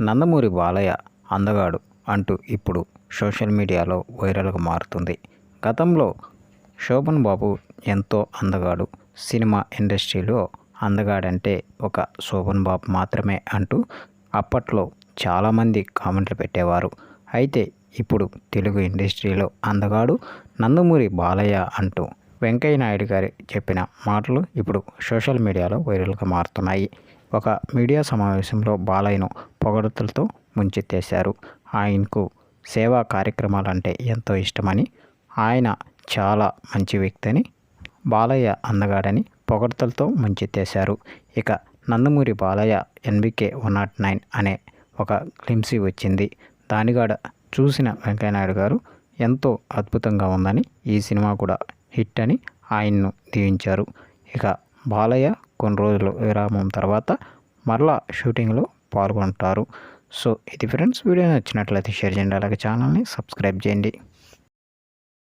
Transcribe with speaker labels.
Speaker 1: నందమూరి బాలయ్య అందగాడు అంటూ ఇప్పుడు సోషల్ మీడియాలో వైరల్గా మారుతుంది. గతంలో శోభన్ బాబు ఎంతో అందగాడు. సినిమా ఇండస్ట్రీలో అందగాడంటే ఒక శోభన్ బాబు మాత్రమే అంటూ అప్పట్లో చాలామంది కామెంట్లు పెట్టేవారు. అయితే ఇప్పుడు తెలుగు ఇండస్ట్రీలో అందగాడు నందమూరి బాలయ్య అంటూ వెంకయ్య నాయుడు గారి చెప్పిన మాటలు ఇప్పుడు సోషల్ మీడియాలో వైరల్గా మారుతున్నాయి. ఒక మీడియా సమావేశంలో బాలయ్యను పొగడతలతో ముంచెత్తేశారు. ఆయనకు సేవా కార్యక్రమాలంటే ఎంతో ఇష్టమని ఆయన చాలా మంచి వ్యక్తి అని బాలయ్య అందగాడని పొగడ్తలతో ముంచెత్తేశారు. ఇక Nandamuri Balayya NBK one not nine అనే ఒక క్లిమ్సీ వచ్చింది. దానిగాడ చూసిన వెంకయ్యనాయుడు గారు ఎంతో అద్భుతంగా ఉందని ఈ సినిమా కూడా హిట్ అని ఆయన్ను దీవించారు. ఇక బాలయ్య కొన్ని రోజులు విరామం తర్వాత మరలా షూటింగ్లో పాల్గొంటారు. సో ఇది ఫ్రెండ్స్ వీడియో నచ్చినట్లయితే షేర్ చేయండి. అలాగే ఛానల్ని సబ్స్క్రైబ్ చేయండి.